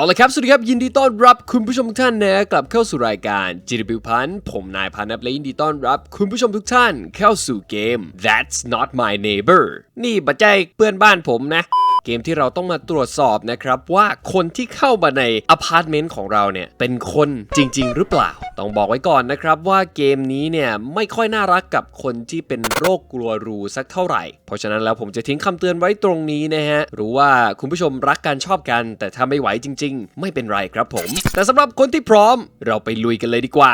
เอาละครับ สวัสดีครับ ยินดีต้อนรับคุณผู้ชมทุกท่านนะกลับเข้าสู่รายการ GW พันผมนายพันธ์และยินดีต้อนรับ คุณผู้ชมทุกท่านเข้าสู่เกม That's Not My Neighbor นี่บัจใจเพื่อนบ้านผมนะ เกมที่เราต้องมาตรวจสอบนะครับว่าคนที่เข้ามาในอพาร์ตเมนต์ของเราเนี่ยเป็นคนจริง ๆ หรือเปล่า ต้องบอกไว้ก่อนนะครับว่าเกมนี้เนี่ยไม่ค่อยน่ารักกับคนที่เป็นโรคกลัวรูสักเท่าไหร่ เพราะฉะนั้นแล้วผมจะทิ้งคำเตือนไว้ตรงนี้นะฮะรู้ว่าคุณผู้ชมรักกันชอบกัน แต่ถ้าไม่ไหวจริง ๆ ไม่เป็นไรครับผม แต่สำหรับคนที่พร้อมเราไปลุยกันเลยดีกว่า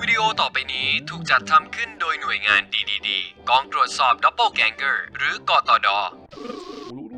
วิดีโอต่อไปนี้ถูกจัดทำขึ้นโดยหน่วยงาน DDD กองตรวจสอบดับเบิลแกงเกอร์หรือกอตอด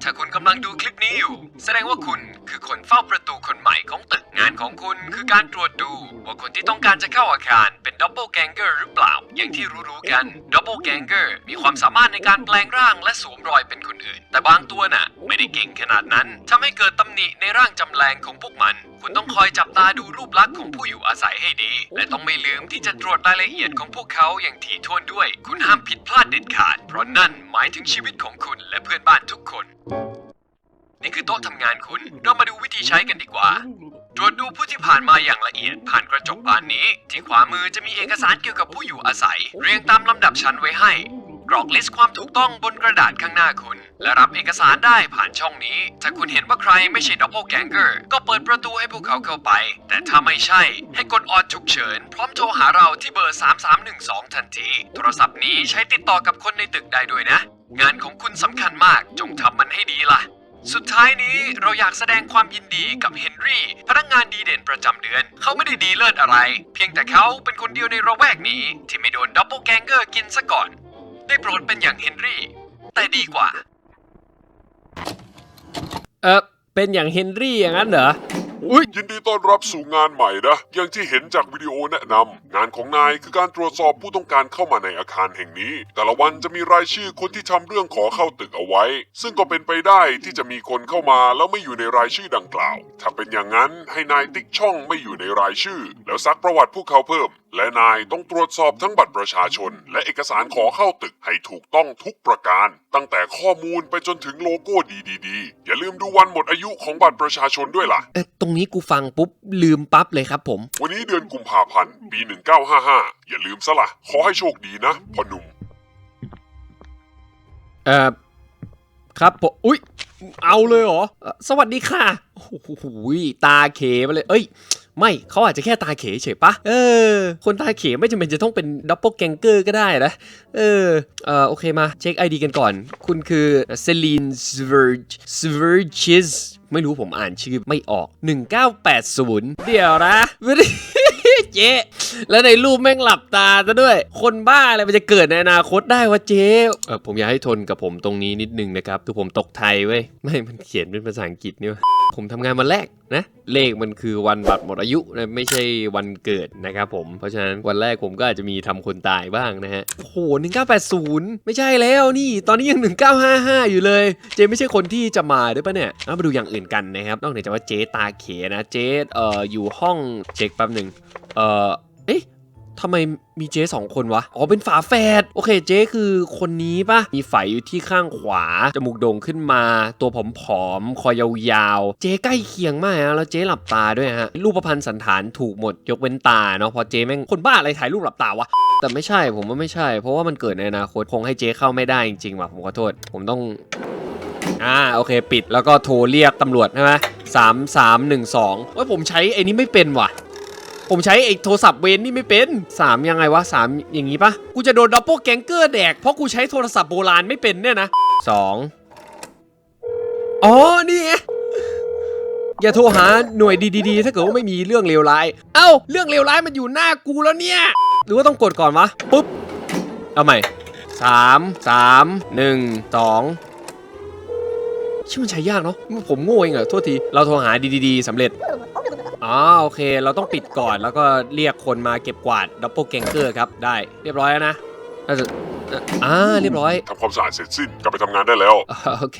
ถ้าคุณกำลังดูคลิปนี้อยู่ แสดงว่าคุณคือคนเฝ้าประตูคนใหม่ของตึก งานของคุณคือการตรวจดู ว่าคนที่ต้องการจะเข้าอาคารเป็น Doppelganger หรือเปล่า อย่างที่รู้ๆกัน Doppelganger มีความสามารถในการแปลงร่างและสวมรอยเป็นคนอื่น แต่บางตัวน่ะ ไม่ได้เก่งขนาดนั้นทำให้เกิดตำหนิในร่างจำแรงของพวกมัน คุณต้องคอยจับตาดูรูปลักษณ์ของผู้อยู่อาศัยให้ดี และต้องไม่ลืมที่จะตรวจรายละเอียดของพวกเขาอย่างถี่ถ้วนด้วย คุณห้ามผิดพลาดเด็ดขาด เพราะนั่นหมายถึงชีวิตของคุณและเพื่อนบ้านทุกคน นี่คือโต๊ะทำงานคุณ เรามาดูวิธีใช้กันดีกว่า ตรวจดูผู้ที่ผ่านมาอย่างละเอียดผ่านกระจกบานนี้ ที่ขวามือจะมีเอกสารเกี่ยวกับผู้อยู่อาศัย เรียงตามลำดับชั้นไว้ให้ กรอกลิสต์ความถูกต้องบนกระดาษข้างหน้าคุณ และรับเอกสารได้ผ่านช่องนี้ ถ้าคุณเห็นว่าใครไม่ใช่ดับเบิลแกงเกอร์ก็เปิดประตูให้พวกเขาเข้าไป แต่ถ้าไม่ใช่ ให้กดออดฉุกเฉิน พร้อมโทรหาเราที่เบอร์ 3312 ทันที โทรศัพท์นี้ใช้ติดต่อกับคนในตึกได้ด้วยนะ งานของคุณสำคัญมากจงทำมันให้ดีล่ะ สุดท้ายนี้เราอยากแสดงความยินดีกับเฮนรี่ พนักงานดีเด่นประจำเดือน เขาไม่ได้ดีเลิศอะไร เพียงแต่เขาเป็นคนเดียวในระแวกนี้ ที่ไม่โดนดับเบิลแกงเกอร์กินซะก่อน ได้โปรดเป็นอย่างเฮนรี่ แต่ดีกว่า เออเป็นอย่างเฮนรี่อย่างนั้นเหรอ อุ้ยยินดีต้อนรับสู่งานใหม่นะ อย่างที่เห็นจากวิดีโอแนะนำงานของนายคือการตรวจสอบผู้ต้องการเข้ามาในอาคารแห่งนี้ แต่ละวันจะมีรายชื่อคนที่ทำเรื่องขอเข้าตึกเอาไว้ ซึ่งก็เป็นไปได้ที่จะมีคนเข้ามาแล้วไม่อยู่ในรายชื่อดังกล่าว ถ้าเป็นอย่างนั้นให้นายติ๊กช่องไม่อยู่ในรายชื่อ แล้วซักประวัติพวกเขาเพิ่มและนายต้องตรวจสอบทั้งบัตรประชาชน และเอกสารขอเข้าตึกให้ถูกต้องทุกประการ ตั้งแต่ข้อมูลไปจนถึงโลโก้ดีๆ อย่าลืมดูวันหมดอายุของบัตรประชาชนด้วยล่ะ เออตรงนี้กูฟังปุ๊บลืมปั๊บเลยครับผม วันนี้เดือนกุมภาพันธ์ปี 1955 อย่าลืมซะละขอให้โชคดีนะพ่อหนุ่ม เอ่อ ครับผม อุ้ยเอาเลยเหรอเอ่อสวัสดีค่ะ โอ้โหตาเขมาเลย เอ้ย ไม่เขาอาจจะแค่ตาเขเฉยปะเออ คนตาเขไม่จำเป็นจะต้องเป็นดับเบิลแกงเกอร์ก็ได้นะ เออเออโอเคมาเช็ค ID กันก่อน คุณคือเซลีนสเวอร์สเวอร์ชิสไม่รู้ผมอ่านชื่อไม่ออก 1980 เดี๋ยวนะเจ๊แล้วในรูปแม่งหลับตาซะด้วย คนบ้าอะไรมันจะเกิดในอนาคตได้วะเจ๊เออผมอยากให้ทนกับผมตรงนี้นิดนึงนะครับคือผมตกไทยเว้ย ไม่ มันเขียนเป็นภาษาอังกฤษนี่วะ ผมทำงานวันแรกนะเลขมันคือวันบัตรหมดอายุนะไม่ใช่วันเกิดนะครับผมเพราะฉะนั้นวันแรกผมก็อาจจะมีทำคนตายบ้างนะฮะโอ้โห1980ไม่ใช่แล้วนี่ ตอนนี้ยัง1955อยู่เลย เจ๊ไม่ใช่คนที่จะมาด้วยปะเนี่ยเอามาดูอย่างอื่นกันนะครับนอกจากว่าเจ๊ตาเขนะเจ๊เอ่ออยู่ห้องเช็คแป๊บหนึ่งเอ่อเอ๊ะ ทำไมมีเจ๊สองคนวะ อ๋อ เป็นฝาแฝด โอเค เจ๊คือคนนี้ปะมีไฝอยู่ที่ข้างขวา จมูกโด่งขึ้นมา ตัวผอมๆ คอยาวๆ เจ๊ใกล้เคียงมากนะแล้วเจ๊หลับตาด้วยฮะ รูปพรรณสันฐานถูกหมด ยกเว้นตาเนาะ พอเจ๊แม่ง คนบ้าอะไรถ่ายรูปหลับตาวะ แต่ไม่ใช่ ผมว่าไม่ใช่ เพราะว่ามันเกิดในอนาคต คงให้เจ๊เข้าไม่ได้จริงๆว่ะ ผมขอโทษ ผมต้อง อ่า โอเค ปิด แล้วก็โทรเรียกตำรวจใช่ไหมสามสามหนึ่งสองว่าผมใช้ไอ้นี้ไม่เป็นว่ะ ผมใช้ไอ้โทรศัพท์เวนนี่ไม่เป็น3ยังไงวะ3อย่างงี้ปะกูจะโดนดับเบิลแกงเกอร์แดก เพราะกูใช้โทรศัพท์โบราณไม่เป็นเนี่ยนะ2อ๋อ นี่ไงอย่าโทรหาหน่วยดีๆ ถ้าเกิดว่าไม่มีเรื่องเลวร้าย เอ้า เรื่องเลวร้ายมันอยู่หน้ากูแล้วเนี่ย หรือว่าต้องกดก่อนวะ ปุ๊บ เอาใหม่สามสามหนึ่งสองชื่อมันใช้ยากเนาะ ผมโง่เองเหรอ โทษที เราโทรหาดีๆสำเร็จ อ๋อโอเค เราต้องปิดก่อนแล้วก็เรียกคนมาเก็บกวาดดับเบิลแกงเกอร์ครับ ได้เรียบร้อยแล้วนะน่าจะอ่าเรียบร้อยทำความสะอาดเสร็จสิ้นกลับไปทำงานได้แล้ว อ่าโอเค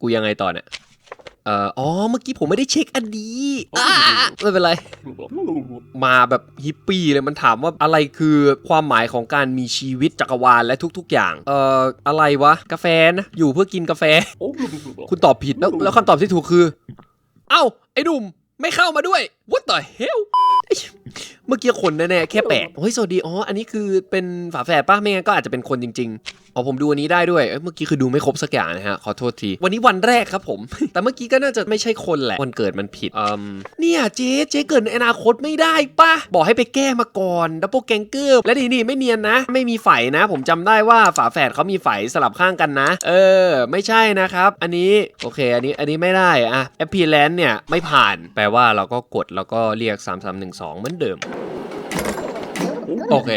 กูยังไงต่อเนี่ยเอ่ออ๋อเมื่อกี้ผมไม่ได้เช็คอันนี้อ่าไม่เป็นไร มาแบบฮิปปี้เลยมันถามว่าอะไรคือความหมายของการมีชีวิตจักรวาลและทุกๆ อย่าง เอ่ออะไรวะ กาแฟนะ อยู่เพื่อกินกาแฟ คุณตอบผิดแล้วแล้วคำตอบที่ถูกคือ เอ้า ไอ้หนุ่ม ไม่เข้ามาด้วย What the hell เมื่อกี้คนแน่ๆแค่แปลกเฮ้ยสวัสดีอ๋ออันนี้คือเป็นฝาแฝดป้าไม่งั้นก็อาจจะเป็นคนจริงๆอ๋อผมดูอันนี้ได้ด้วยเอ้ยเมื่อกี้คือดูไม่ครบสักอย่างนะฮะขอโทษที วันนี้วันแรกครับผม แต่เมื่อกี้ก็น่าจะไม่ใช่คนแหละวันเกิดมันผิดอืมเนี่ยเจ๊เจ๊เกิดในอนาคตไม่ได้ปะบอกให้ไปแก้มาก่อนดับเบิลแกงเกอร์และนี่นี่ไม่เนียนนะ ไม่มีไฝนะ ผมจำได้ว่าฝาแฝดเขามีไฝสลับข้างกันนะ เออ ไม่ใช่นะครับ อันนี้โอเค อันนี้อันนี้ไม่ได้อะแอปพลิแลนเนี่ยไม่ผ่านแปลว่าเราก็กดแล้วก็เรียก 3312 เหมือนเดิม โอเค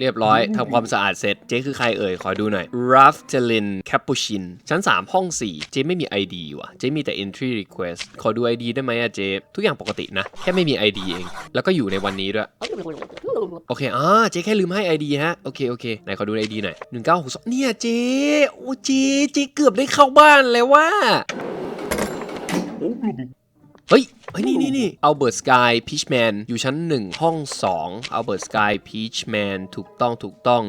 เรียบร้อยทำความสะอาดเสร็จ เจ๊คือใครเอ่ย ขอดูหน่อย r a f t e l i n Capuchin ชั้น 3 ห้อง 4 เจ๊ไม่มี ID ว่ะ เจ๊มีแต่ entry request ขอดู ID ได้ไหมอะเจ๊ ทุกอย่างปกตินะ แค่ไม่มี ID เอง แล้วก็อยู่ในวันนี้ด้วย โอเคอ่าเจ๊แค่ลืมให้ ID ฮะ โอเค โอเค ไหนขอดู ID หน่อย 1962 เนี่ยเจ๊โอ้เจ๊เจ๊เกือบได้เข้าบ้านแล้วว่า เฮ้ย เฮ้ย นี่นี่นี่เอาเบิร์ตสกายพีชแมนอยู่ชั้น 1 ห้อง 2 เอาเบิร์ตสกายพีชแมนถูกต้องถูกต้อง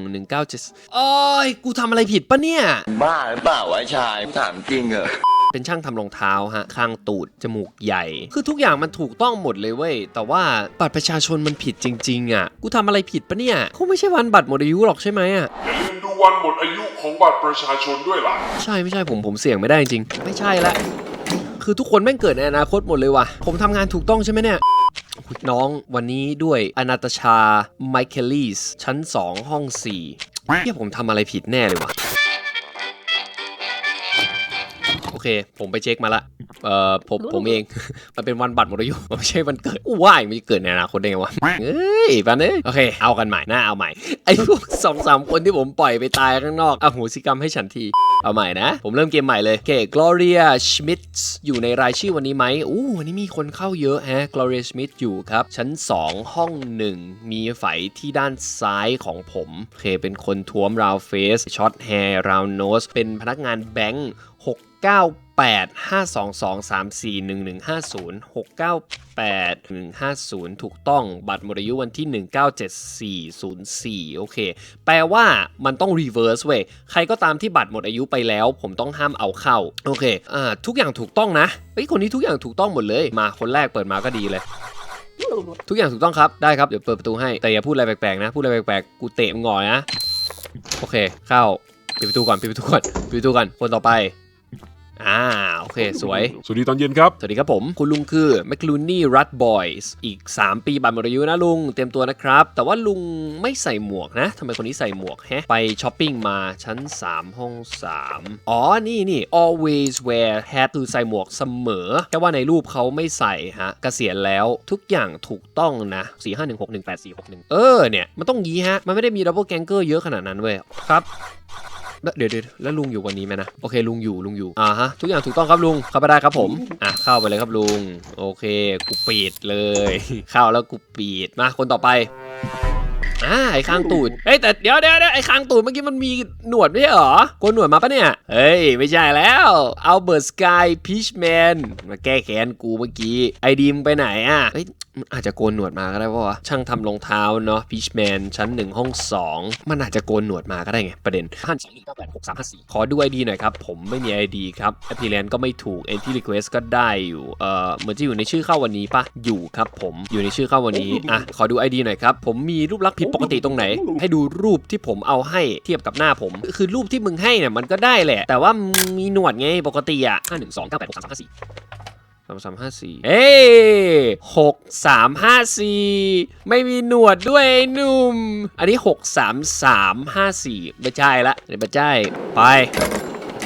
197โอ้ย กูทำอะไรผิดปะเนี่ย บ้าหรือเปล่าวะไอ้ชายถามจริงเหรอ เป็นช่างทำรองเท้าฮะ ข้างตูด จมูกใหญ่ คือทุกอย่างมันถูกต้องหมดเลยเว้ย แต่ว่าบัตรประชาชนมันผิดจริง ๆ อะ กูทำอะไรผิดปะเนี่ยคงไม่ใช่วันบัตรหมดอายุหรอกใช่ไหมอะ อย่าลืมดูวันหมดอายุของบัตรประชาชนด้วยล่ะ ใช่ไม่ใช่ผมผมเสี่ยงไม่ได้จริง ไม่ใช่ละ คือทุกคนแม่งเกิดในอนาคตหมดเลยว่ะ ผมทำงานถูกต้องใช่ไหมเนี่ยน้องวันนี้ด้วยอนาตชาไมเคิลลีสชั้น 2 ห้อง4เฮียผมทำอะไรผิดแน่เลยวะ เค ผมไปเช็คมาละเอ่อผมผมเอง มันเป็นวันบัตรหมดอายุมันไม่ใช่วันเกิดอู้ว่ายมันจะเกิดในอนาคตได้ไงวะเอ้ยปันเอ้ยโอเค เอากันใหม่นะเอาใหม่ไอ้พวกสองสามคนที่ผมปล่อยไปตายข้างนอกอโหสิกรรมให้ฉันทีเอาใหม่นะ ผมเริ่มเกมใหม่เลยโอเค Gloria Schmidt อยู่ในรายชื่อวันนี้ไหมอู้วันนี้มีคนเข้าเยอะแฮะ Gloria Schmidt อยู่ครับ ชั้น 2 ห้อง 1 มีไฝที่ด้านซ้ายของผมโอเคเป็นคนท้วมราวเฟสช็อตแฮร์ราวโนสเป็นพนักงานแบงค์698 522 34 1150 698 150 ถูกต้องบัตรหมดอายุวันที่ 197404 โอเค แปลว่ามันต้อง reverse เว้ย ใครก็ตามที่บัตรหมดอายุไปแล้ว ผมต้องห้ามเอาเข้า โอเค อ่า ทุกอย่างถูกต้องนะเฮ้ยคนนี้ทุกอย่างถูกต้องหมดเลย มาคนแรกเปิดมาก็ดีเลย ทุกอย่างถูกต้องครับ ได้ครับ เดี๋ยวเปิดประตูให้ แต่อย่าพูดอะไรแปลกๆนะ พูดอะไรแปลกๆ กูเตะมึงงอยนะ โอเค เข้า ปิดประตูก่อน ปิดประตูก่อน ปิดประตูก่อน คนต่อไป อ่าโอเค สวย สวัสดีตอนเย็นครับ สวัสดีครับผม คุณลุงคือ m c l o o n e y Rut Boys อีก 3 ปีบัตรหมดอายุนะลุง เตรียมตัวนะครับ แต่ว่าลุงไม่ใส่หมวกนะทำไมคนนี้ใส่หมวกแฮะ ไปช้อปปิ้งมาชั้น 3 ห้อง 3 อ๋อ นี่นี่ always wear hat คือใส่หมวกเสมอ แค่ว่าในรูปเขาไม่ใส่ฮะเกษียณแล้วทุกอย่างถูกต้องนะ4 5 1 6 1 8 4 6 1 เออเนี่ยมันต้องยี้ฮะมันไม่ได้มีดับเบิลแกงเกอร์เยอะขนาดนั้นเว้ยครับแล้ว เดี๋ยวเดี๋ยวแล้วลุงอยู่วันนี้ไหมนะ โอเคลุงอยู่ลุงอยู่ อ่าฮะ ทุกอย่างถูกต้องครับลุง เข้าไปได้ครับผม อะเข้าไปเลยครับลุง โอเคกูปิดเลย เข้าแล้วกูปิด มาคนต่อไปอ่าไอ้คางตูด เฮ้ยแต่เดี๋ยวเดี๋ยวเดี๋ยวไอ้คางตูดเมื่อกี้มันมีหนวดไม่ใช่หรอโกนหนวดมาปะเนี่ย เฮ้ยไม่ใช่แล้วเอาเบิร์ดสกายพีชแมนมาแก้แค้นกูเมื่อกี้ ไอดีมไปไหนอะ เฮ้ยอาจจะโกนหนวดมาก็ได้ปะวะช่างทำรองเท้าเนาะพีชแมนชั้น 1 ห้อง 2 มันอาจจะโกนหนวดมาก็ได้ไง ประเด็นห้าสองหนึ่งเก้าแปดหกสามห้าสี่ขอดูไอดีหน่อยครับ ผมไม่มี ID ครับแอปพลิแลนก็ไม่ถูก Entry Request ก็ได้อยู่เอ่อเหมือนจะอยู่ในชื่อเข้าวันนี้ปะอยู่ครับ ผมอยู่ในชื่อเข้าวันนี้อะขอดู ID หน่อยครับผมมีรูปลักษณ์ผิดปกติตรงไหน ให้ดูรูปที่ผมเอาให้เทียบกับหน้าผม คือรูปที่มึงให้เนี่ยมันก็ได้แหละ แต่ว่ามีหนวดไงปกติอะห้าหนึ่งสองเก้าแปดหกสามห้าสี่ามสามห้าสี่เอ้หกสามห้าสี่ไม่มีหนวดด้วยไอ้หนุ่ม อันนี้หกสามสามห้าสี่ไม่ใช่ละเดี๋ยวไม่ใช่ไป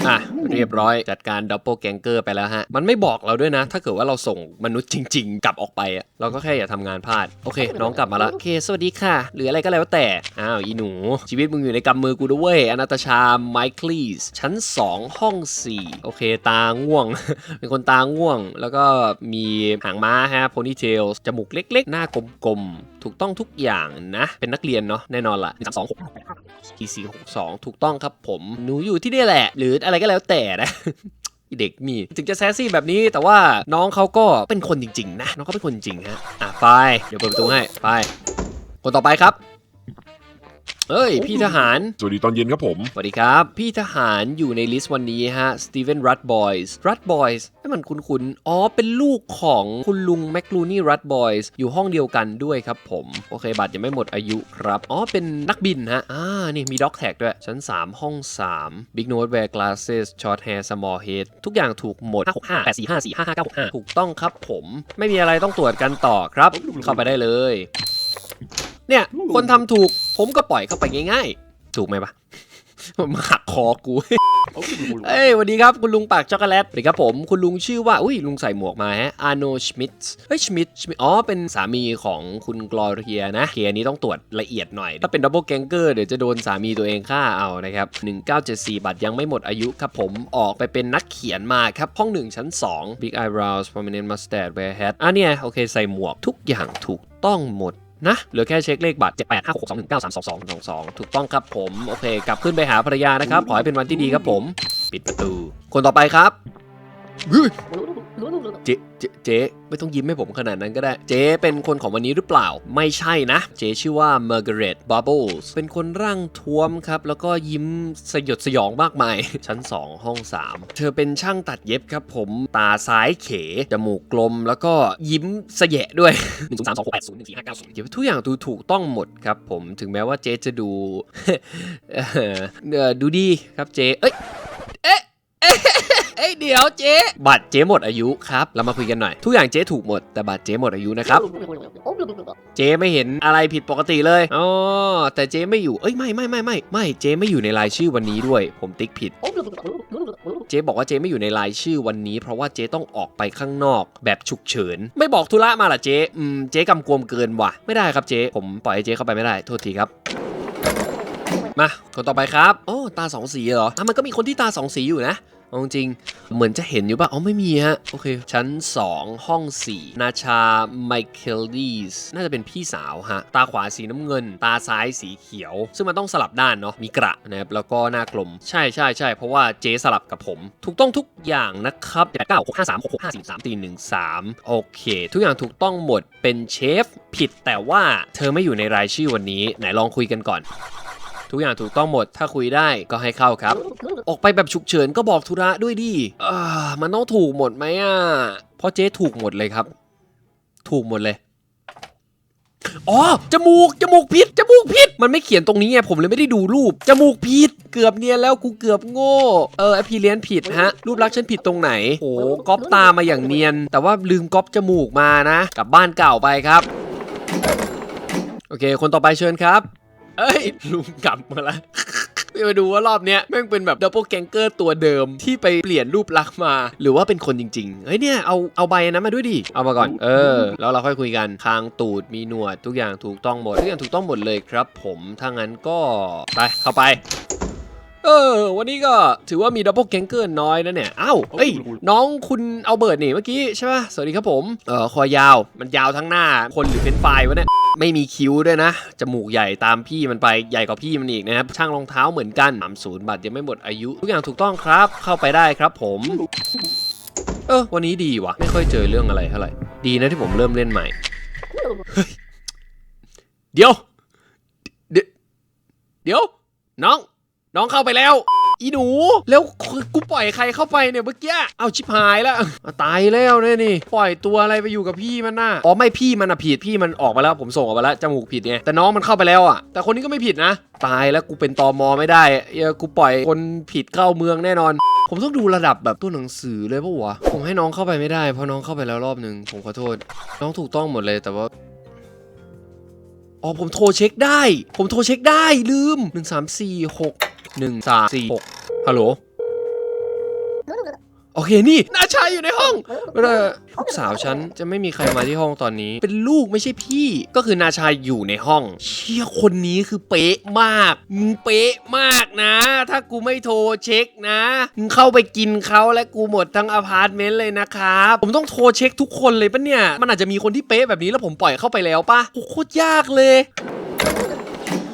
อะ เรียบร้อยจัดการดับเบิลแกงเกอร์ไปแล้วฮะ มันไม่บอกเราด้วยนะ ถ้าเกิดว่าเราส่งมนุษย์จริง ๆ กลับออกไปอะเราก็แค่อย่าทำงานพลาด โอเค น้องกลับมาละโอเค สวัสดีค่ะ หรืออะไรก็แล้วแต่ อ้าว อีหนู ชีวิตมึงอยู่ในกำมือกูด้วย อนาตาชา ไมคลีส ชั้น 2 ห้อง 4 โอเค ตาง่วง เป็นคนตาง่วง แล้วก็มีหางม้าฮะ โพนี่เทล จมูกเล็ก ๆ หน้ากลมๆ ถูกต้องทุกอย่างนะ เป็นนักเรียนเนาะ แน่นอนละ1 3 2 6 e c 6 2ถูกต้องครับผม หนูอยู่ที่นี่แหละ หรืออะไรก็แล้วแต่นะเด็กมีถึงจะแซสซี่แบบนี้แต่ว่าน้องเขาก็เป็นคนจริง ๆ นะ น้องเขาเป็นคนจริงฮะอะไป เดี๋ยวเปิดประตูให้ไป คนต่อไปครับ เอ้ย พี่ทหาร สวัสดีตอนเย็นครับผม สวัสดีครับ พี่ทหารอยู่ในลิสต์วันนี้ฮะสตีเวนรัตบอยส์รัตบอยส์ให้มันคุ้นๆ อ๋อ เป็นลูกของคุณลุงแมคลูนี่รัตบอยส์อยู่ห้องเดียวกันด้วยครับผม โอเค บัตรยังไม่หมดอายุครับ อ๋อ เป็นนักบินฮะ อ่า นี่มีด็อกแท็กด้วย ชั้น 3 ห้อง 3 Big Note Wear Glasses Short Hair Small Head ทุกอย่างถูกหมด 565 845 455 965 ถูกต้องครับผม ไม่มีอะไรต้องตรวจกันต่อครับ เข้าไปได้เลย เนี่ย คนทำถูกผมก็ปล่อยเข้าไปง่ายๆ ถูกไหมปะ มาหักคอกู เอ้ยสวัสดีครับ คุณลุงปากช็อกโกแลตสวัสดีครับผม คุณลุงชื่อว่า อุ้ยลุงใส่หมวกมาฮะ อาร์โนชมิดเฮ้ยชมิดอ๋อ เป็นสามีของคุณกลอเรียนะเคอันนี้ต้องตรวจละเอียดหน่อย ถ้าเป็นดับเบิลแกงเกอร์เดี๋ยวจะโดนสามีตัวเองฆ่าเอานะครับ 1974 บัตรยังไม่หมดอายุครับผมออกไปเป็นนักเขียนมาครับห้องหนึ่งชั้น 2 Big eyebrows prominent mustache wear hat อะเนี่ยโอเคใส่หมวกทุกอย่างถูกต้องหมด นะเหลือแค่เช็คเลขบัตร7 8 5 6 2 1 9 3 2 2 2 2 ถูกต้องครับผม โอเค กลับขึ้นไปหาภรรยานะครับ ขอให้เป็นวันที่ดีครับผม ปิดประตู คนต่อไปครับ เฮ้ยเจ๊เจ๊เจ๊ไม่ต้องยิ้มให้ผมขนาดนั้นก็ได้ เจ๊เป็นคนของวันนี้หรือเปล่า ไม่ใช่นะ เจ๊ชื่อว่า Margaret Bubbles เป็นคนร่างท้วมครับ แล้วก็ยิ้มสยดสยองมากมาย ชั้น 2 ห้อง 3 เธอเป็นช่างตัดเย็บครับผม ตาซ้ายเข จมูกกลม แล้วก็ยิ้มสยะด้วย1 0 3 2 6 8 0 1 4 5 9 0เดี๋ยวทุกอย่างดูถูกต้องหมดครับผม ถึงแม้ว่าเจ๊จะดูดูดีครับเจ๊ เอ้ยเอ๊ะเอ๊ะ เอ้ยเดี๋ยวเจ๊บัตรเจ๊หมดอายุครับ เรามาคุยกันหน่อย ทุกอย่างเจ๊ถูกหมดแต่บัตรเจ๊หมดอายุนะครับ เจ๊ไม่เห็นอะไรผิดปกติเลย อ๋อ แต่เจ๊ไม่อยู่ เอ้ยไม่ไม่ไม่ไม่ไม่เจ๊ไม่อยู่ในรายชื่อวันนี้ด้วย ผมติ๊กผิด เจ๊บอกว่าเจ๊ไม่อยู่ในรายชื่อวันนี้ เพราะว่าเจ๊ต้องออกไปข้างนอก แบบฉุกเฉิน ไม่บอกธุระมาล่ะเจ๊อืมเจ๊กำกวมเกินว่ะ ไม่ได้ครับเจ๊ผมปล่อยให้เจ๊เข้าไปไม่ได้โทษทีครับมาคนต่อไปครับ โอ้ ตาสองสีเหรออะมันก็มีคนที่ตาสองสีอยู่นะ เอาจริง เหมือนจะเห็นอยู่ป่ะ อ๋อ ไม่มีฮะ โอเค ชั้น 2 ห้อง 4 นาชาไมเคิลดีสน่าจะเป็นพี่สาวฮะ ตาขวาสีน้ำเงิน ตาซ้ายสีเขียว ซึ่งมันต้องสลับด้านเนาะ มีกระนะครับ แล้วก็หน้ากลม ใช่ใช่ใช่เพราะว่าเจ๊สลับกับผม ถูกต้องทุกอย่างนะครับ8 9 6 5 3 6 6 5 4 3 4 1 3โอเค ทุกอย่างถูกต้องหมด เป็นเชฟ ผิดแต่ว่าเธอไม่อยู่ในรายชื่อวันนี้ ไหนลองคุยกันก่อน ทุกอย่างถูกต้องหมด ถ้าคุยได้ก็ให้เข้าครับ ออกไปแบบฉุกเฉินก็บอกธุระด้วยดิอ่ามันต้องถูกหมดไหมอะเพราะเจ๊ถูกหมดเลยครับ ถูกหมดเลยอ๋อ จมูก จมูกผิด จมูกผิด มันไม่เขียนตรงนี้ไง ผมเลยไม่ได้ดูรูป จมูกผิด เกือบเนียนแล้วกูเกือบโง่ เออไอพีเลียนผิดฮะ รูปลักษณ์ฉันผิดตรงไหน โอ้ก๊อปตามาอย่างเนียน แต่ว่าลืมก๊อปจมูกมานะ กลับบ้านเก่าไปครับ โอเค คนต่อไปเชิญครับ เอ้ยลุงกลับมาแล้วมาดูว่ารอบเนี้ยแม่งเป็นแบบดับเบิลแกงเกอร์ตัวเดิมที่ไปเปลี่ยนรูปลักษณ์มา หรือว่าเป็นคนจริงๆเฮ้ยเนี่ยเอาเอาใบนั้นมาด้วยดิ เอามาก่อน เออ แล้วเราค่อยคุยกันคางตูดมีหนวดทุกอย่างถูกต้องหมด ทุกอย่างถูกต้องหมดเลยครับผมถ้างั้นก็ไปเข้าไป เออ วันนี้ก็ถือว่ามีดับเบิลแกงเกอร์น้อยนะเนี่ยอ้าวเอ้ยน้องคุณเอาเบิร์ดนี่เมื่อกี้ใช่ป่ะสวัสดีครับผมเออคอยาวมันยาวทั้งหน้าคนหรือเป็นไฟล์วะเนี่ยไม่มีคิ้วด้วยนะ จมูกใหญ่ตามพี่มันไปใหญ่กว่าพี่มันอีกนะครับช่างรองเท้าเหมือนกัน30บาทยังไม่หมดอายุ ทุกอย่างถูกต้องครับ เข้าไปได้ครับผม เออ วันนี้ดีว่ะไม่ค่อยเจอเรื่องอะไรเท่าไหร่ดีนะที่ผมเริ่มเล่นใหม่เดี๋ยว เดี๋ยวเดี๋ยวน้อง น้องเข้าไปแล้ว อีหนู แล้วกูปล่อยใครเข้าไปเนี่ยเมื่อกี้ เอาชิบหายแล้วตายแล้วเนี่ยนี่ ปล่อยตัวอะไรไปอยู่กับพี่มันน่ะ อ๋อไม่พี่มันอะผิดพี่มันออกมาแล้วผมส่งออกมาแล้วจมูกผิดไง แต่น้องมันเข้าไปแล้วอะ แต่คนนี้ก็ไม่ผิดนะ ตายแล้วกูเป็นตอมอไม่ได้เออกูปล่อยคนผิดเข้าเมืองแน่นอน ผมต้องดูระดับแบบตัวหนังสือเลยปะวะ ผมให้น้องเข้าไปไม่ได้เพราะน้องเข้าไปแล้วรอบหนึ่งผมขอโทษ น้องถูกต้องหมดเลยแต่ว่าอ๋อผมโทรเช็คได้ ผมโทรเช็คได้ลืมหนึ่งสามสี่ หนึ่งสามสี่หกฮัลโหล โอเคนี่นาชายอยู่ในห้องเออลูกสาวฉันจะไม่มีใครมาที่ห้องตอนนี้ เป็นลูกไม่ใช่พี่ ก็คือนาชายอยู่ในห้อง เชี่ยคนนี้คือเป๊ะมาก มึงเป๊ะมากนะ ถ้ากูไม่โทรเช็คนะ มึงเข้าไปกินเขาและกูหมดทั้งอพาร์ตเมนต์เลยนะครับ ผมต้องโทรเช็คทุกคนเลยปะเนี่ย มันอาจจะมีคนที่เป๊ะแบบนี้แล้วผมปล่อยเข้าไปแล้วปะโคตรยากเลย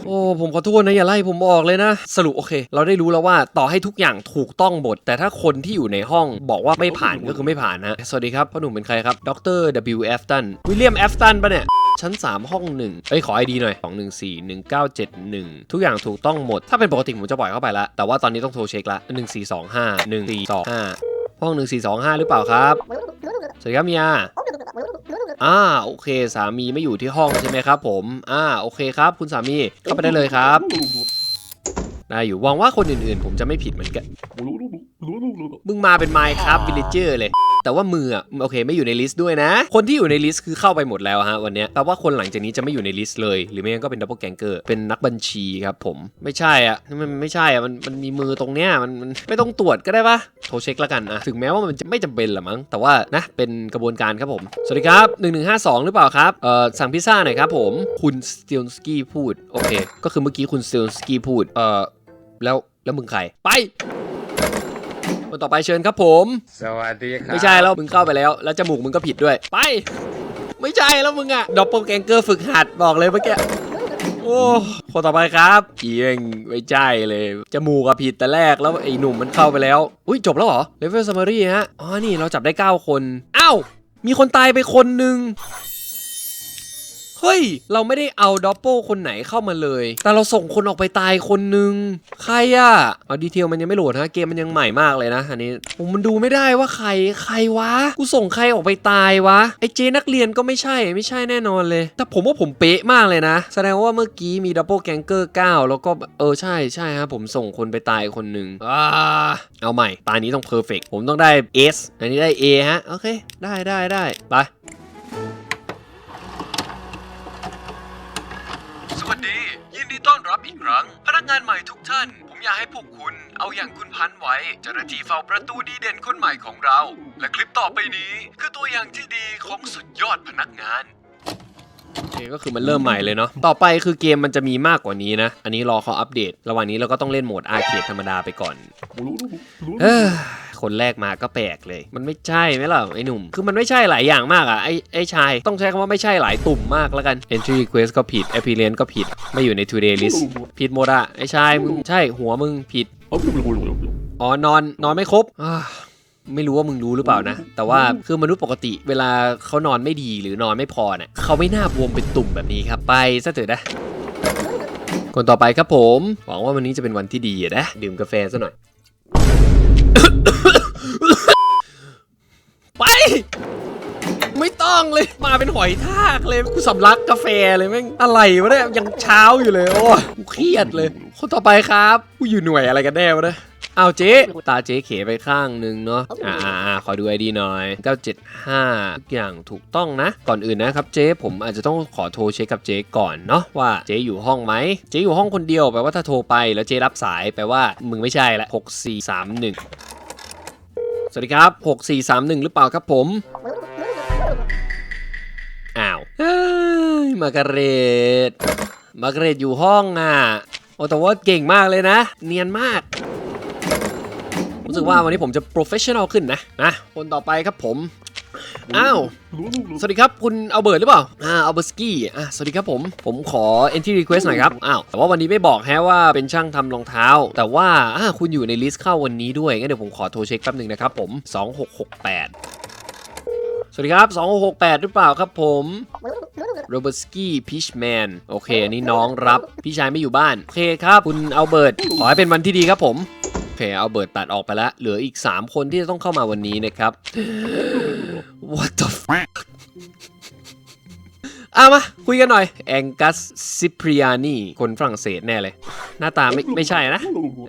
โอ้ผมขอโทษนะอย่าไล่ผมออกเลยนะ สรุปโอเค เราได้รู้แล้วว่าต่อให้ทุกอย่างถูกต้องหมดแต่ถ้าคนที่อยู่ในห้องบอกว่าไม่ผ่านก็คือไม่ผ่านนะ สวัสดีครับพ่อหนุ่มเป็นใครครับดร W. F. ตันวิลเลียม F. ตันปะเนี่ยชั้น 3 ห้องหนึ่งเอ้ย ขอไอดีหน่อย 2 1 4 1 9 7 1 ทุกอย่างถูกต้องหมด ถ้าเป็นปกติผมจะปล่อยเข้าไปล้วแต่ว่าตอนนี้ต้องโทรเช็คละ 1 4 2 5 1 4 2 5 ห้อง 1 4 2 5 หรือเปล่าครับ สวัสดีครับเมียอ่าโอเค สามีไม่อยู่ที่ห้องใช่ไหมครับ ผมอ่าโอเคครับ คุณสามีเข้าไปได้เลยครับได้อยู่หวังว่าคนอื่นๆ ผมจะไม่ผิดเหมือนกัน มึงมาเป็นไมค์ครับวิลเลเจอร์เลย แต่ว่ามืออะโอเคไม่อยู่ในลิสต์ด้วยนะ คนที่อยู่ในลิสต์คือเข้าไปหมดแล้วฮะวันเนี้ยแปลว่าคนหลังจากนี้จะไม่อยู่ในลิสต์เลย หรือไม่งั้นก็เป็นดับเบิลแกงเกอร์เป็นนักบัญชีครับผมไม่ใช่อะมันไม่ใช่อะมันมันมีมือตรงเนี้ยมันมันไม่ต้องตรวจก็ได้ปะโทรเช็คแล้วกันอะถึงแม้ว่ามันจะไม่จำเป็นหรอมั้งแต่ว่านะเป็นกระบวนการครับผม สวัสดีครับ1152 หรือเปล่าครับเอ่อสั่งพิซซ่าหน่อยครับผมคุณสติลสกี้พูดโอเค ก็คือเมื่อกี้คุณสติลสกี้พูดเอ่อแล้วแล้วมึงใครไป คนต่อไปเชิญครับผม สวัสดีครับไม่ใช่แล้วมึงเข้าไปแล้ว แล้วจมูกมึงก็ผิดด้วย ไป ไม่ใช่แล้วมึงอะดอปเปอร์แกงเกอร์ฝึกหัดบอกเลยเมื่อกี้โอ้คนต่อไปครับเอียงไม่ใช่เลยจมูกอะผิดแต่แรกแล้วไอ้หนุ่มมันเข้าไปแล้ว อุ้ยจบแล้วเหรอเลเวลซัมมารีฮะอ๋อนี่เราจับได้ 9 คนอ้าวมีคนตายไปคนหนึ่ง เฮ้ย เราไม่ได้เอาดอปเปิลคนไหนเข้ามาเลย แต่เราส่งคนออกไปตายคนหนึ่งใครอะเอาดีเทลมันยังไม่โหลดฮะ เกมมันยังใหม่มากเลยนะอันนี้ผมมันดูไม่ได้ว่าใคร ใครวะ กูส่งใครออกไปตายวะ ไอเจนักเรียนก็ไม่ใช่ ไม่ใช่แน่นอนเลย แต่ผมว่าผมเป๊ะมากเลยนะ แสดงว่าเมื่อกี้มีดับเบิลแกงเกอร์9แล้วก็ เออ ใช่ใช่ฮะ ผมส่งคนไปตายคนหนึ่งอ่าเอาใหม่ ตานี้ต้องเพอร์เฟกผมต้องได้ S อันนี้ได้ A ฮะ โอเค ได้ได้ได้ไป วัสดี ยินดีต้อนรับอีกครั้ง พนักงานใหม่ทุกท่าน ผมอยากให้พวกคุณ เอาอย่างคุณพันไว้เจ้าหน้าที่เฝ้าประตูดีเด่นคนใหม่ของเรา และคลิปต่อไปนี้ คือตัวอย่างที่ดีของสุดยอดพนักงานโอเคก็คือมันเริ่มใหม่เลยเนาะ ต่อไปคือเกมมันจะมีมากกว่านี้นะ อันนี้รอเขาอัปเดต ระหว่างนี้เราก็ต้องเล่นโหมดอาร์เคดธรรมดาไปก่อนเออ คนแรกมาก็แปลกเลย มันไม่ใช่ไหมล่ะไอ้หนุ่ม คือมันไม่ใช่หลายอย่างมากอะไอ้ไอ้ชาย ต้องใช้คำว่าไม่ใช่หลายตุ่มมากแล้วกัน entry request ก็ผิด appearance ก็ผิด ไม่อยู่ใน today list ผิดหมดอะไอ้ชายมึงใช่หัวมึงผิดอ๋อนอนนอนไม่ครบไม่รู้ว่ามึงรู้หรือเปล่านะ แต่ว่าคือมนุษย์ปกติ เวลาเขานอนไม่ดีหรือนอนไม่พอเนี่ยเขาไม่น่าบวมเป็นตุ่มแบบนี้ครับ ไปซะเถอะนะคนต่อไปครับผม หวังว่าวันนี้จะเป็นวันที่ดีนะ ดื่มกาแฟซะหน่อย ไป ไม่ต้องเลย มาเป็นหอยทากเลย กูสำลักกาแฟเลยแม่งอะไรวะเนี่ยยังเช้าอยู่เลย โอ้กูเครียดเลย คนต่อไปครับ กูอยู่หน่วยอะไรกันแน่วะเนี่ย เอาเจ๊ตาเจ๊เขไปข้างหนึ่งเนาะอ่าอ่าขอดูไอดีหน่อย 975 ทุกอย่างถูกต้องนะ ก่อนอื่นนะครับเจ๊ผมอาจจะต้องขอโทรเช็คกับเจ๊ก่อนเนาะว่าเจ๊อยู่ห้องไหมเจ๊อยู่ห้องคนเดียวแปลว่าถ้าโทรไปแล้วเจ๊รับสายแปลว่ามึงไม่ใช่ละ6431 สวัสดีครับ 6431 หรือเปล่าครับผมอ้าวเฮ้ยมาร์การเรตมาร์การเรตอยู่ห้องอะโอ้แต่ว่าเก่งมากเลยนะ เนียนมาก รู้สึกว่าวันนี้ผมจะโปรเฟชชั่นอลขึ้นนะนะคนต่อไปครับผมอ้าวสวัสดีครับคุณเอาเบิร์ดหรือเปล่าอ่าเอาเบอร์สกี้อ่าสวัสดีครับผมผมขอ entry request หน่อยครับอ้าวแต่ว่าวันนี้ไม่บอกแฮะว่าเป็นช่างทำรองเท้า แต่ว่าอ่าคุณอยู่ในลิสต์เข้าวันนี้ด้วยงั้นเดี๋ยวผมขอโทรเช็คแป๊บหนึ่งนะครับผม2668สวัสดีครับ 2668 หรือเปล่าครับผมโรเบอร์สกี้พิชแมนโอเค อันนี้น้องรับ พี่ชายไม่อยู่บ้าน โอเคครับ คุณเอาเบิร์ดขอให้เป็นวันที่ดีครับผมโอ เคเอาเบิร์ดตัดออกไปแล้ว เหลืออีก 3 คนที่จะต้องเข้ามาวันนี้นะครับ What the fuck อามา คุยกันหน่อย แองกัสซิปริอานีคนฝรั่งเศสแน่เลย หน้าตาไม่ไม่ใช่นะ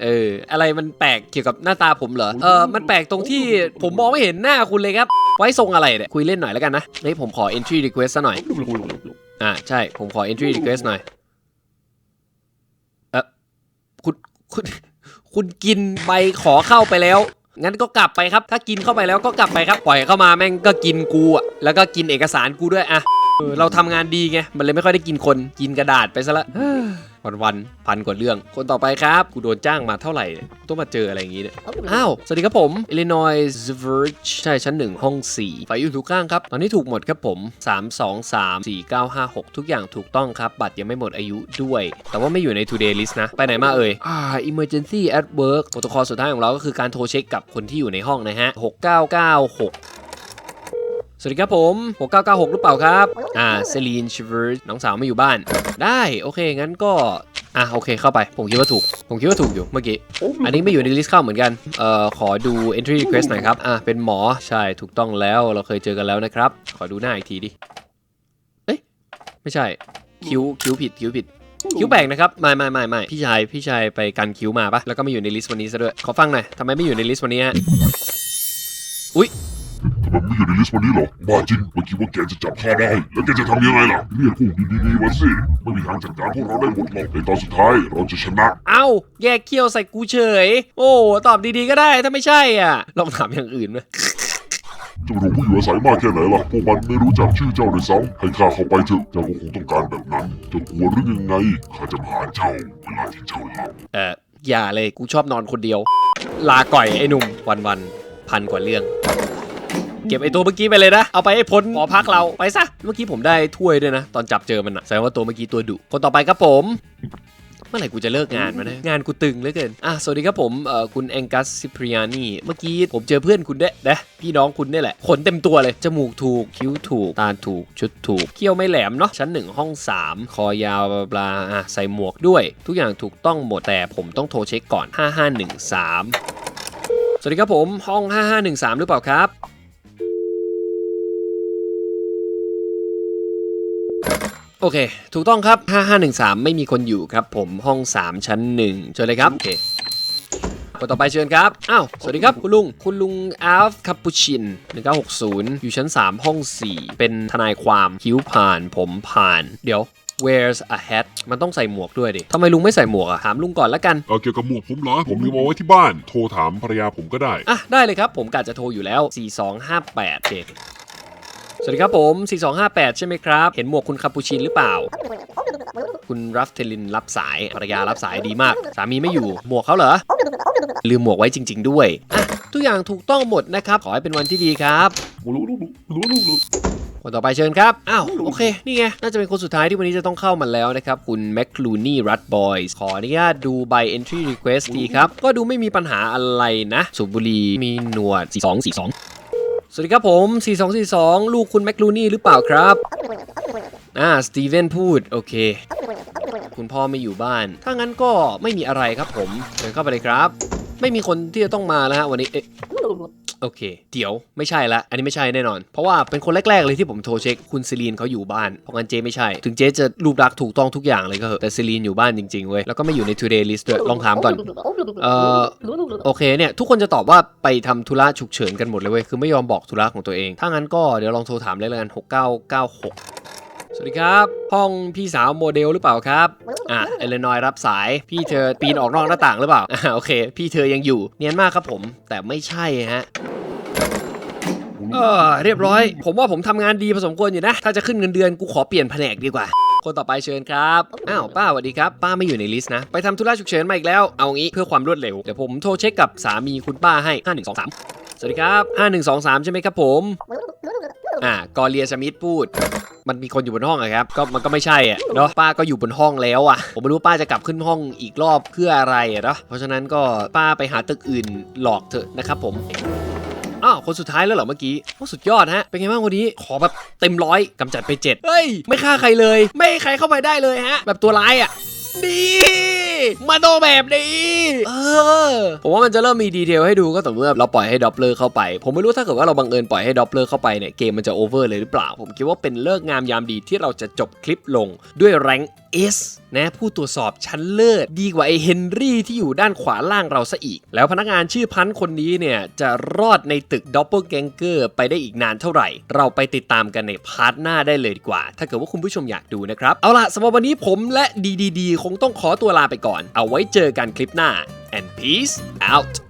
เออ อะไรมันแปลกเกี่ยวกับหน้าตาผมเหรอ เออ มันแปลกตรงที่ผมมองไม่เห็นหน้าคุณเลยครับ ไว้ทรงอะไรเนี่ย คุยเล่นหน่อยแล้วกันนะ เฮ้ย ผมขอ entry request ซะหน่อย อ่าใช่ ผมขอ entry request หน่อย เออคุณคุณ คุณกินใบขอเข้าไปแล้วงั้นก็กลับไปครับ ถ้ากินเข้าไปแล้วก็กลับไปครับ ปล่อยเข้ามาแม่งก็กินกูอะแล้วก็กินเอกสารกูด้วยอะเราทำงานดีไง มันเลยไม่ค่อยได้กินคน กินกระดาษไปซะละ วันวันๆพันกว่าเรื่อง คนต่อไปครับ กูโดนจ้างมาเท่าไหร่เนี่ยกูต้องมาเจออะไรอย่างงี้เนี่ย อ้าว สวัสดีครับผม Illinois Verge ใช่ ชั้น1ห้อง4ไฟอยู่ทุกข้างครับ ตอนนี้ถูกหมดครับผม 3 2 3 4 9 5 6 ทุกอย่างถูกต้องครับ บัตรยังไม่หมดอายุด้วย แต่ว่าไม่อยู่ใน today list นะ ไปไหนมาเอ่ย อ่า emergency at work โปรโตคอลสุดท้ายของเราก็คือการโทรเช็คกับคนที่อยู่ในห้องนะฮะ6996 สวัสดีครับผม6996หรือเปล่าครับ อ่าเซลีนชิเวอร์น้องสาวไม่อยู่บ้าน ได้โอเคงั้นก็อะโอเคเข้าไปผมคิดว่าถูก ผมคิดว่าถูกอยู่เมื่อกี้ อันนี้ไม่อยู่ในลิสต์เข้าเหมือนกัน เอ่อ ขอดู entry request หน่อยครับ อะ เป็นหมอใช่ถูกต้องแล้วเราเคยเจอกันแล้วนะครับ ขอดูหน้าอีกทีดิ เอ๊ะ ไม่ใช่ คิ้วคิ้วผิดคิ้วผิด คิ้วแปลกนะครับ ไม่ไม่ไม่ไม่พี่ชายพี่ชายไปกันคิ้วมาปะแล้วก็ไม่อยู่ในลิสต์วันนี้ซะด้วย ขอฟังหน่อยทำไมไม่อยู่ในลิสต์วันนี้ฮะ อุ้ย มันไม่อยู่ในลิสต์วันนี้หรอบ้าจริงไม่คิดว่าแกจะจับข้าได้ แล้วแกจะทำยังไงล่ะเรียกพวกดีๆมาสิ ไม่มีทางจัดการพวกเราได้หมดหรอกในตอนสุดท้ายเราจะชนะ เอ้า แยกเขี้ยวใส่กูเฉย โอ้ ตอบดีๆก็ได้ถ้าไม่ใช่อะ ลองถามอย่างอื่นไหมเจ้าหนูผู้อยู่อาศัยมากแค่ไหนล่ะ พวกมันไม่รู้จักชื่อเจ้าเลยซ้ำให้ข้าเข้าไปเถอะ เจ้าก็คงต้องการแบบนั้นเจ้ากลัวหรือยังไง ข้าจะมาหาเจ้าเวลาที่เจ้าหลับเอออย่าเลย กูชอบนอนคนเดียว ลาก่อยไอ้หนุ่มวันๆพันกว่าเรื่อง เก็บไอ้ตัวเมื่อกี้ไปเลยนะ เอาไปให้พ้นหอพักเราไปซะ เมื่อกี้ผมได้ถ้วยด้วยนะ ตอนจับเจอมันอะแสดงว่าตัวเมื่อกี้ตัวดุคนต่อไปครับผมเมื่อไหร่กูจะเลิกงานมาเนี่ยงานกูตึงเหลือเกิน อะ สวัสดีครับผมเอ่อคุณแองกัสซิปริยานีเมื่อกี้ผมเจอเพื่อนคุณด้วยนะพี่น้องคุณนี่แหละ ขนเต็มตัวเลย จมูกถูก คิ้วถูก ตาถูก ชุดถูก เขี้ยวไม่แหลมเนาะ ชั้นหนึ่งห้อง 3 คอยาวบลาบลาอะ ใส่หมวกด้วย ทุกอย่างถูกต้องหมด แต่ผมต้องโทรเช็คก่อน 5513 สวัสดีครับผม ห้อง 5513 หรือเปล่าครับ โอเค ถูกต้องครับ 5513 ไม่มีคนอยู่ครับ ผมห้อง 3 ชั้น 1 เชิญเลยครับ โอเคคนต่อไปเชิญครับ อ้าว สวัสดีครับ คุณลุง คุณลุงอัลฟคาปูชิน 1960 อยู่ชั้น 3 ห้อง 4 เป็นทนายความคิ้วผ่านผมผ่าน เดี๋ยว wears a hat มันต้องใส่หมวกด้วยดิ ทำไมลุงไม่ใส่หมวกอะถามลุงก่อนละกัน เออเกี่ยวกับหมวกผมเหรอ ผมลืมเอาไว้ที่บ้าน โทรถามภรรยาผมก็ได้ อะ ได้เลยครับ ผมกะจะโทรอยู่แล้ว 4258โอเค สวัสดีครับผม 4258 ใช่ไหมครับ เห็นหมวกคุณคาปูชินหรือเปล่า คุณรัฟเทลินรับสายภรรยารับสายดีมาก สามีไม่อยู่หมวกเขาเหรอ ลืมหมวกไว้จริง ๆ ด้วยอะทุกอย่างถูกต้องหมดนะครับ ขอให้เป็นวันที่ดีครับคนต่อไปเชิญครับ อ้าว โอเค นี่ไง น่าจะเป็นคนสุดท้ายที่วันนี้จะต้องเข้ามาแล้วนะครับ คุณแมคลูนี่รัตบอยส์ขออนุญาตดูใบ entry request ดีครับ ก็ดูไม่มีปัญหาอะไรนะสูบบุหรีมีหนวด 4242 สวัสดีครับผม 4242 ลูกคุณแมคลูนี่หรือเปล่าครับ อ่า สตีเวนพูด โอเค คุณพ่อไม่อยู่บ้าน ถ้างั้นก็ไม่มีอะไรครับผม เดินเข้าไปเลยครับ ไม่มีคนที่จะต้องมาแล้วฮะวันนี้ เอ๊ะ โอเค เดี๋ยวไม่ใช่ละ อันนี้ไม่ใช่แน่นอน เพราะว่าเป็นคนแรก ๆ เลยที่ผมโทรเช็ค คุณซิลีนเขาอยู่บ้าน เพราะงั้นเจไม่ใช่ ถึงเจจะรูปลักษณ์ถูกต้องทุกอย่างเลยก็เหอะ แต่ซิลีนอยู่บ้านจริง ๆ เว้ย แล้วก็ไม่อยู่ใน today list ด้วย ลองถามก่อน เอ่อ โอเคเนี่ย ทุกคนจะตอบว่าไปทำธุระฉุกเฉินกันหมดเลยเว้ย คือไม่ยอมบอกธุระของตัวเอง ถ้างั้นก็เดี๋ยวลองโทรถามเลยละกัน6996 สวัสดีครับ ห้องพี่สาวโมเดลหรือเปล่าครับ อะเอเลนอยรับสาย พี่เธอปีนออกนอกหน้าต่างหรือเปล่า อ่าโอเค พี่เธอยังอยู่ เนียนมากครับผม แต่ไม่ใช่ฮะเออเรียบร้อย ผมว่าผมทำงานดีพอสมควรอยู่นะ ถ้าจะขึ้นเงินเดือนกูขอเปลี่ยนแผนกดีกว่า คนต่อไปเชิญครับ อ้าวป้าสวัสดีครับ ป้าไม่อยู่ในลิสต์นะ ไปทำธุระฉุกเฉินมาอีกแล้ว เอางี้เพื่อความรวดเร็ว เดี๋ยวผมโทรเช็คกับสามีคุณป้าให้ 5123 สวัสดีครับ 5123 ใช่ไหมครับผม อ่ากอเลียสมิธพูดมันมีคนอยู่บนห้องอะครับก็มันก็ไม่ใช่อะเนาะป้าก็อยู่บนห้องแล้วอะผมไม่รู้ป้าจะกลับขึ้นห้องอีกรอบเพื่ออะไรอะเนาะเพราะฉะนั้นก็ป้าไปหาตึกอื่นหลอกเถอะนะครับผม อ้าวคนสุดท้ายแล้วเหรอเมื่อกี้โอ้สุดยอดฮะ เป็นไงบ้างวันนี้ ขอแบบเต็มร้อยกำจัดไปเจ็ดเฮ้ย ไม่ฆ่าใครเลย ไม่ให้ใครเข้าไปได้เลยฮะ แบบตัวร้ายอะ ดี มาโตแบบนี้ เออ ผมว่ามันจะเริ่มมีดีเทลให้ดูก็ต่อเมื่อเราปล่อยให้ดอปเลอร์เข้าไป ผมไม่รู้ถ้าเกิดว่าเราบังเอิญปล่อยให้ดอปเลอร์เข้าไปเนี่ยเกมมันจะโอเวอร์เลยหรือเปล่า ผมคิดว่าเป็นเลิกงามยามดีที่เราจะจบคลิปลงด้วยแรงเอสนะผู้ตรวจสอบชั้นเลิศดีกว่าไอ้เฮนรี่ที่อยู่ด้านขวาล่างเราซะอีก แล้วพนักงานชื่อพันคนนี้เนี่ย จะรอดในตึกด o ปเป l ร์แกงเกอร์ไปได้อีกนานเท่าไหร่ เราไปติดตามกันในพาร์ทหน้าได้เลยดีกว่า ถ้าเกิดว่าคุณผู้ชมอยากดูนะครับ เอาล่ะสำหรับวันนี้ผมและดีดีคงต้องขอตัวลาไปก่อน เอาไว้เจอกันคลิปหน้า and peace out